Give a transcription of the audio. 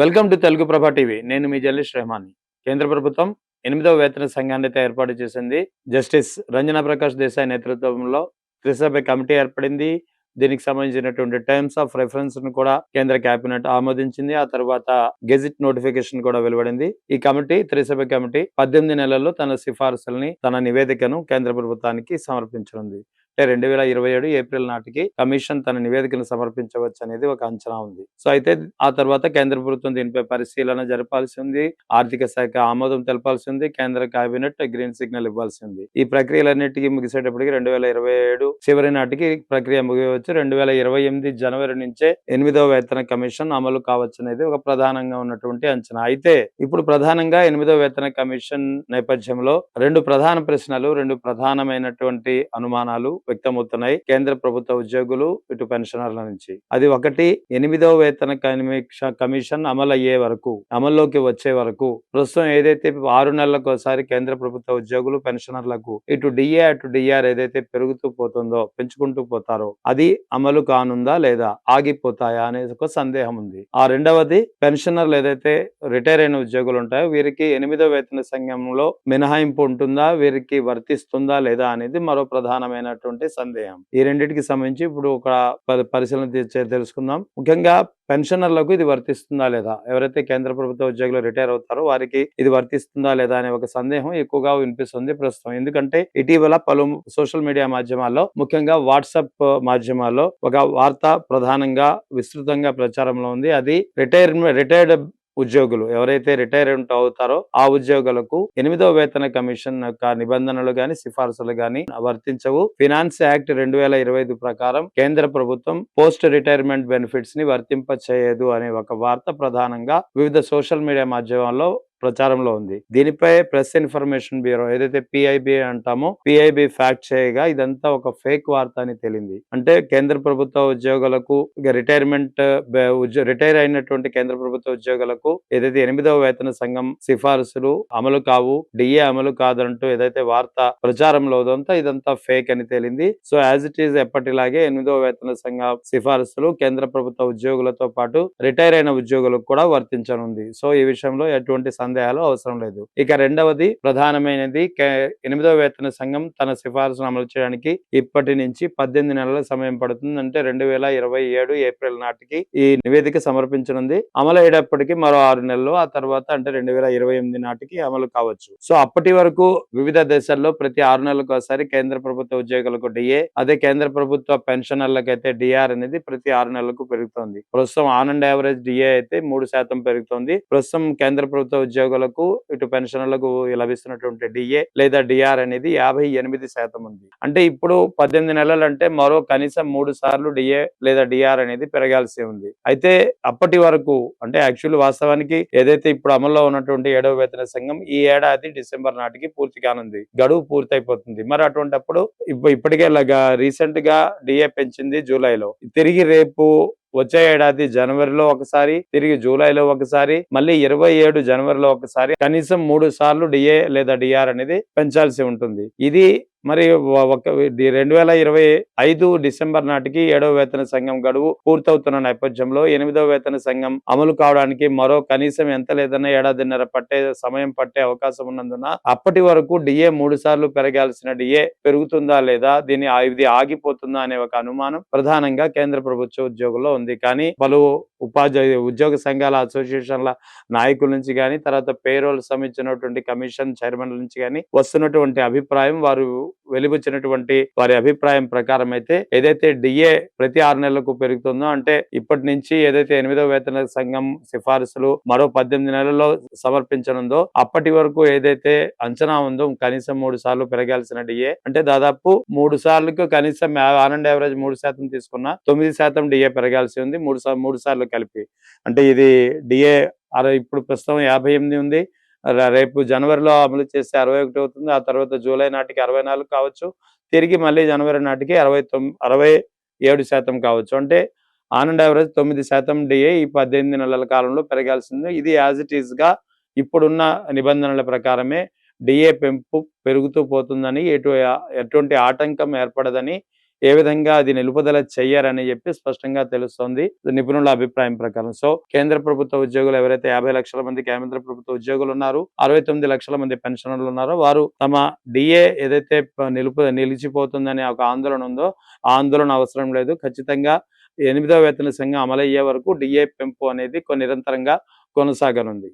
Welcome to Telugu ప్రభా TV. నేను మీ జర్నలిస్ట్ రెహమాని. కేంద్ర ప్రభుత్వం ఎనిమిదవ వేతన సంఘాన్ని ఏర్పాటు చేసింది. జస్టిస్ రంజనా ప్రకాష్ దేశాయ్ నేతృత్వంలో త్రిసభ్య కమిటీ ఏర్పడింది. దీనికి సంబంధించినటువంటి టర్మ్స్ ఆఫ్ రెఫరెన్స్ను కూడా కేంద్ర కేబినెట్ ఆమోదించింది. ఆ తర్వాత గెజిట్ నోటిఫికేషన్ కూడా వెలువడింది. ఈ కమిటీ త్రిసభ్య కమిటీ పద్దెనిమిది నెలల్లో తన సిఫార్సుల్ని తన నివేదికను కేంద్ర ప్రభుత్వానికి సమర్పించనుంది. రెండు వేల ఇరవై ఏడు ఏప్రిల్ నాటికి కమిషన్ తన నివేదికను సమర్పించవచ్చు అనేది ఒక అంచనా ఉంది. సో అయితే ఆ తర్వాత కేంద్ర ప్రభుత్వం దీనిపై పరిశీలన జరపాల్సి ఉంది. ఆర్థిక శాఖ ఆమోదం తెలపాల్సి ఉంది. కేంద్ర కేబినెట్ గ్రీన్ సిగ్నల్ ఇవ్వాల్సి ఉంది. ఈ ప్రక్రియలన్నిటికీ ముగిసేటప్పటికి రెండు వేల ఇరవై ఏడు చివరి నాటికి ప్రక్రియ ముగియవచ్చు. రెండు వేల ఇరవై ఎనిమిది జనవరి నుంచే ఎనిమిదవ వేతన కమిషన్ అమలు కావచ్చు అనేది ఒక ప్రధానంగా ఉన్నటువంటి అంచనా. అయితే ఇప్పుడు ప్రధానంగా ఎనిమిదవ వేతన కమిషన్ నేపథ్యంలో రెండు ప్రధాన ప్రశ్నలు రెండు ప్రధానమైనటువంటి అనుమానాలు వ్యక్తమవుతున్నాయి. కేంద్ర ప్రభుత్వ ఉద్యోగులు ఇటు పెన్షనర్ల నుంచి. అది ఒకటి. ఎనిమిదవ వేతన కమిషన్ అమలు అయ్యే వరకు అమల్లోకి వచ్చే వరకు ప్రస్తుతం ఏదైతే ఆరు నెలలకు ఒకసారి కేంద్ర ప్రభుత్వ ఉద్యోగులు పెన్షనర్లకు ఇటు డిఏ అటు డిఆర్ ఏదైతే పెరుగుతూ పోతుందో పెంచుకుంటూ పోతారో అది అమలు కానుందా లేదా ఆగిపోతాయా అనేది ఒక సందేహం ఉంది. ఆ రెండవది పెన్షనర్లు ఏదైతే రిటైర్ అయిన ఉద్యోగులు ఉంటాయో వీరికి ఎనిమిదో వేతన సంఘంలో మినహాయింపు ఉంటుందా? వీరికి వర్తిస్తుందా లేదా అనేది మరో ప్రధానమైనటువంటి సందేహం. ఈ రెండింటికి సంబంధించి ఇప్పుడు ఒక పరి- పరిశీలన తెలుసుకుందాం. ముఖ్యంగా పెన్షనర్లకు ఇది వర్తిస్తుందా లేదా? ఎవరైతే కేంద్ర ప్రభుత్వ ఉద్యోగులు రిటైర్ అవుతారో వారికి ఇది వర్తిస్తుందా లేదా అనే ఒక సందేహం ఎక్కువగా వినిపిస్తుంది ప్రస్తుతం. ఎందుకంటే ఇటీవల పలు సోషల్ మీడియా మాధ్యమాల్లో ముఖ్యంగా వాట్సాప్ మాధ్యమాల్లో ఒక వార్త ప్రధానంగా విస్తృతంగా ప్రచారంలో ఉంది. అది రిటైర్మెంట్ రిటైర్డ్ ఉద్యోగులు ఎవరైతే రిటైర్మెంట్ అవుతారో ఆ ఉద్యోగులకు ఎనిమిదో వేతన కమిషన్ యొక్క నిబంధనలు గాని సిఫార్సులు గాని వర్తించవు. ఫినాన్స్ యాక్ట్ రెండు వేల ఇరవై ఐదు ప్రకారం కేంద్ర ప్రభుత్వం పోస్ట్ రిటైర్మెంట్ బెనిఫిట్స్ని వర్తింప చేయదు అనే ఒక వార్త ప్రధానంగా వివిధ సోషల్ మీడియా మాధ్యమాల్లో ప్రచారంలో ఉంది. దీనిపై ప్రెస్ ఇన్ఫర్మేషన్ బ్యూరో ఏదైతే పిఐబి అంటామో పిఐబి ఫ్యాక్ట్ చేయగా ఇదంతా ఒక ఫేక్ వార్త అని తేలింది. అంటే కేంద్ర ప్రభుత్వ ఉద్యోగులకు రిటైర్మెంట్ రిటైర్ అయినటువంటి కేంద్ర ప్రభుత్వ ఉద్యోగులకు ఏదైతే ఎనిమిదవ వేతన సంఘం సిఫారసులు అమలు కావు డిఏ అమలు కాదంటూ ఏదైతే వార్త ప్రచారంలో ఉందో ఇదంతా ఫేక్ అని తేలింది. సో యాజ్ ఇట్ ఈస్ ఎప్పటిలాగే ఎనిమిదవ వేతన సంఘ సిఫారసులు కేంద్ర ప్రభుత్వ ఉద్యోగులతో పాటు రిటైర్ అయిన ఉద్యోగులకు కూడా వర్తించనుంది. సో ఈ విషయంలో ఎటువంటి సందేహాలు అవసరం లేదు. ఇక రెండవది ప్రధానమైనది కే- ఎనిమిదవ వేతన సంఘం తన సిఫార్సును అమలు చేయడానికి ఇప్పటి నుంచి పద్దెనిమిది నెలల సమయం పడుతుంది. అంటే రెండు వేల ఇరవై ఏడు ఏప్రిల్ నాటికి ఈ నివేదిక సమర్పించనుంది. అమలు అయ్యేటప్పటికి మరో ఆరు నెలలు ఆ తర్వాత అంటే రెండు వేల ఇరవై ఎనిమిది నాటికి అమలు కావచ్చు. సో అప్పటి వరకు వివిధ దేశాల్లో ప్రతి ఆరు నెలలకు ఒకసారి కేంద్ర ప్రభుత్వ ఉద్యోగులకు డిఏ అదే కేంద్ర ప్రభుత్వ పెన్షనర్లకు అయితే డిఆర్ అనేది ప్రతి ఆరు నెలలకు పెరుగుతోంది. ప్రస్తుతం ఆన్ అండ్ యావరేజ్ డిఏ అయితే మూడు శాతం పెరుగుతోంది. ప్రస్తుతం కేంద్ర ప్రభుత్వ ఉద్యోగులకు ఇటు పెన్షన్లకు లభిస్తున్నటువంటి డిఏ లేదా డిఆర్ అనేది యాభై ఎనిమిది శాతం ఉంది. అంటే ఇప్పుడు పద్దెనిమిది నెలలు అంటే మరో కనీసం మూడు సార్లు డిఏ లేదా డిఆర్ అనేది పెరగాల్సి ఉంది. అయితే అప్పటి వరకు అంటే యాక్చువల్ వాస్తవానికి ఏదైతే ఇప్పుడు అమల్లో ఉన్నటువంటి ఏడవ వేతన సంఘం ఈ ఏడాది డిసెంబర్ నాటికి పూర్తి కానుంది. గడువు పూర్తయిపోతుంది. మరి అటువంటప్పుడు ఇప్పు- ఇప్పటికే రీసెంట్గా డిఏ పెంచింది జూలైలో. తిరిగి రేపు వచ్చే ఏడాది జనవరిలో ఒకసారి తిరిగి జూలైలో ఒకసారి మళ్ళీ ఇరవై ఏడు జనవరిలో ఒకసారి కనీసం మూడు సార్లు డిఏ లేదా డిఆర్ అనేది పెంచాల్సి ఉంటుంది. ఇది మరి ఒక రెండు వేల ఇరవై ఐదు డిసెంబర్ నాటికి ఏడవ వేతన సంఘం గడువు పూర్తవుతున్న నేపథ్యంలో ఎనిమిదవ వేతన సంఘం అమలు కావడానికి మరో కనీసం ఎంత లేదన్నా ఏడాదిన్నర పట్టే సమయం పట్టే అవకాశం ఉన్నందున అప్పటి వరకు డిఏ మూడు సార్లు పెరగాల్సిన డిఏ పెరుగుతుందా లేదా దీని ఇది ఆగిపోతుందా అనే ఒక అనుమానం ప్రధానంగా కేంద్ర ప్రభుత్వ ఉద్యోగుల్లో ఉంది. కానీ పలు ఉపాధ్యాయ ఉద్యోగ సంఘాల అసోసియేషన్ల నాయకుల నుంచి కానీ తర్వాత పేరోల్ సంబంధించినటువంటి కమిషన్ చైర్మన్ నుంచి కానీ వస్తున్నటువంటి అభిప్రాయం వారు వెలిబుచ్చినటువంటి వారి అభిప్రాయం ప్రకారం అయితే ఏదైతే డిఏ ప్రతి ఆరు నెలలకు పెరుగుతుందో అంటే ఇప్పటి నుంచి ఏదైతే ఎనిమిదో వేతన సంఘం సిఫార్సులు మరో పద్దెనిమిది నెలల్లో సమర్పించనుందో అప్పటి వరకు ఏదైతే అంచనా ఉందో కనీసం మూడు సార్లు పెరగాల్సిన డిఏ అంటే దాదాపు మూడు సార్లకు కనీసం ఆనండ్ యావరేజ్ మూడు శాతం తీసుకున్న తొమ్మిది శాతం డిఏ పెరగాల్సి ఉంది. మూడు సార్లు మూడు సార్లు కలిపి. అంటే ఇది డిఏ అరవై ఇప్పుడు ప్రస్తుతం యాభై ఎనిమిది ఉంది. రేపు జనవరిలో అమలు చేస్తే అరవై ఒకటి అవుతుంది. ఆ తర్వాత జూలై నాటికి అరవై నాలుగు కావచ్చు. తిరిగి మళ్ళీ జనవరి నాటికి అరవై అరవై ఏడు శాతం కావచ్చు. అంటే ఆన్ అండ్ యావరేజ్ తొమ్మిది శాతం డిఏ ఈ పద్దెనిమిది నెలల కాలంలో పెరగాల్సింది. ఇది యాజ్ ఇట్ ఈస్గా ఇప్పుడున్న నిబంధనల ప్రకారమే డిఏ పెంపు పెరుగుతూ పోతుందని ఎటు ఎటువంటి ఆటంకం ఏర్పడదని ఏ విధంగా అది నిలుపుదల చెయ్యారని చెప్పి స్పష్టంగా తెలుస్తోంది. నిపుణుల అభిప్రాయం ప్రకారం. సో కేంద్ర ప్రభుత్వ ఉద్యోగులు ఎవరైతే యాభై లక్షల మంది కేంద్ర ప్రభుత్వ ఉద్యోగులు ఉన్నారు అరవై తొమ్మిది లక్షల మంది పెన్షనర్లు ఉన్నారో వారు తమ డిఏ ఏదైతే నిలుపు నిలిచిపోతుందనే ఒక ఆందోళన ఉందో ఆందోళన అవసరం లేదు. ఖచ్చితంగా ఎనిమిదవ వేతన సంఘం అమలయ్యే వరకు డిఏ పెంపు అనేది నిరంతరంగా కొనసాగనుంది.